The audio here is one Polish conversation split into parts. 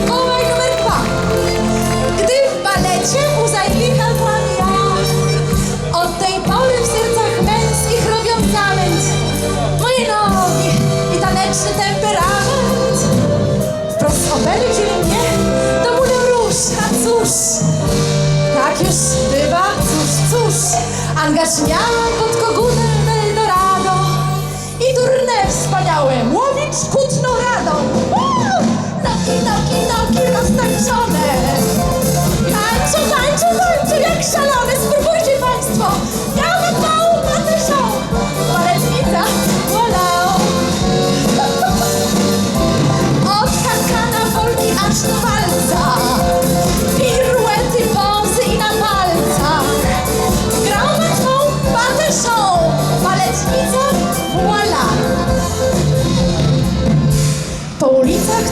Mikołaj numer dwa. Gdy w balecie u Zajlicha gram ja, od tej pory w sercach męskich robią zamęt. Moje nogi i taneczny temperament. Wprost wzięli mnie do Moulin Rouge, a cóż, tak już bywa, cóż, cóż, angaż miałam pod kogutem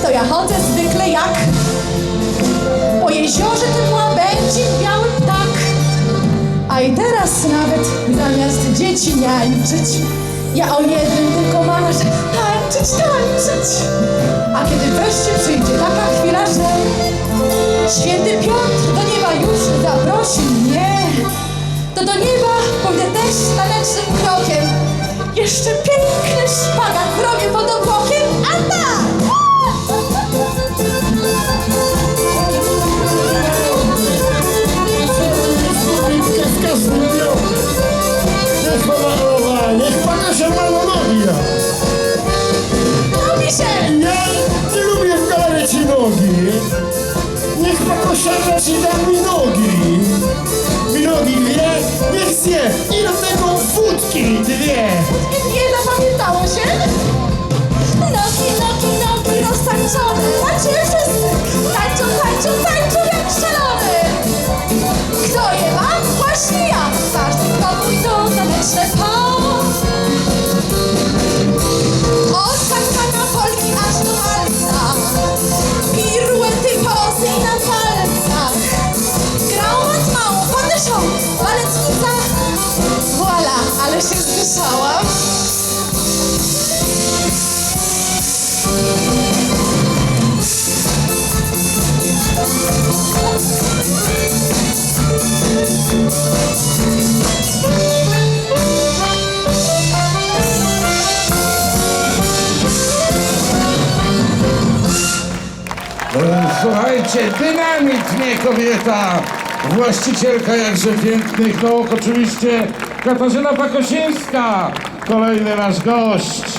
to ja chodzę zwykle jak Po jeziorze tym łabędzim biały ptak A i teraz nawet zamiast dzieci niańczyć Ja o jednym tylko marzę Tańczyć, tańczyć. A kiedy wreszcie przyjdzie taka chwila, że Święty Piotr do nieba już zaprosi mnie To do nieba pójdę też tanecznym krokiem. Jeszcze piękny ci da mi nogi. Mi nogi dwie, niech zje. I do tego wódki dwie. Nie zapamiętało się? Nogi, nogi, nogi roztańczone Tańczymy wszyscy Tańczą, tańczą, tańczą jak szalony Kto je ma? Właśnie ja Każdy to taneczne po Od się słyszałam E, Słuchajcie, dynamit mnie kobieta! Właścicielka jakże pięknych nóg, oczywiście Katarzyna Pakosińska! Kolejny nasz gość.